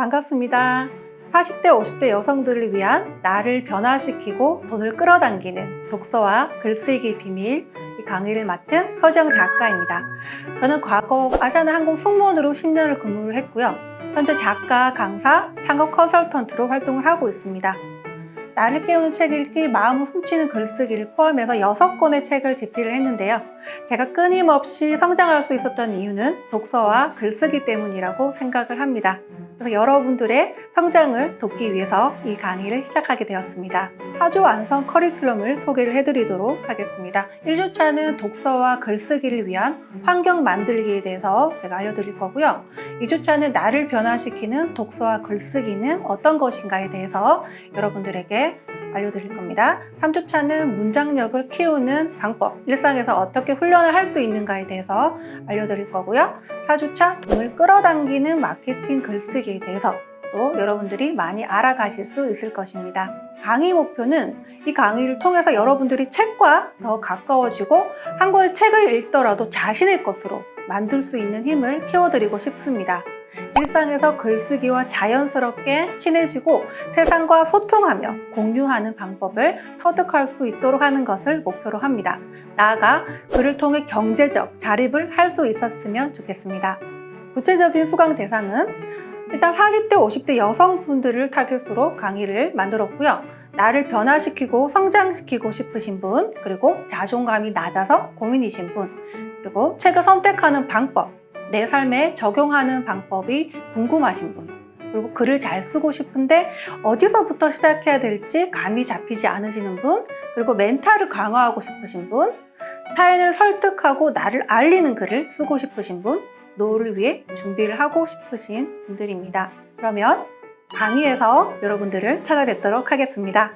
반갑습니다. 40대, 50대 여성들을 위한 나를 변화시키고 돈을 끌어당기는 독서와 글쓰기 비밀 이 강의를 맡은 허정 작가입니다. 저는 과거 아시아나 항공 승무원으로 10년을 근무를 했고요. 현재 작가, 강사, 창업 컨설턴트로 활동을 하고 있습니다. 나를 깨우는 책 읽기, 마음을 훔치는 글쓰기를 포함해서 6권의 책을 집필을 했는데요. 제가 끊임없이 성장할 수 있었던 이유는 독서와 글쓰기 때문이라고 생각을 합니다. 그래서 여러분들의 성장을 돕기 위해서 이 강의를 시작하게 되었습니다. 4주 완성 커리큘럼을 소개를 해드리도록 하겠습니다. 1주차는 독서와 글쓰기를 위한 환경 만들기에 대해서 제가 알려드릴 거고요. 2주차는 나를 변화시키는 독서와 글쓰기는 어떤 것인가에 대해서 여러분들에게 알려드릴 겁니다. 3주차는 문장력을 키우는 방법, 일상에서 어떻게 훈련을 할 수 있는가에 대해서 알려드릴 거고요. 4주차 돈을 끌어당기는 마케팅 글쓰기에 대해서 또 여러분들이 많이 알아가실 수 있을 것입니다. 강의 목표는 이 강의를 통해서 여러분들이 책과 더 가까워지고 한 권의 책을 읽더라도 자신의 것으로 만들 수 있는 힘을 키워드리고 싶습니다. 일상에서 글쓰기와 자연스럽게 친해지고 세상과 소통하며 공유하는 방법을 터득할 수 있도록 하는 것을 목표로 합니다. 나아가 글을 통해 경제적 자립을 할 수 있었으면 좋겠습니다. 구체적인 수강 대상은 일단 40대, 50대 여성분들을 타겟으로 강의를 만들었고요. 나를 변화시키고 성장시키고 싶으신 분, 그리고 자존감이 낮아서 고민이신 분, 그리고 책을 선택하는 방법, 내 삶에 적용하는 방법이 궁금하신 분, 그리고 글을 잘 쓰고 싶은데 어디서부터 시작해야 될지 감이 잡히지 않으시는 분, 그리고 멘탈을 강화하고 싶으신 분, 타인을 설득하고 나를 알리는 글을 쓰고 싶으신 분, 노후를 위해 준비를 하고 싶으신 분들입니다. 그러면 강의에서 여러분들을 찾아뵙도록 하겠습니다.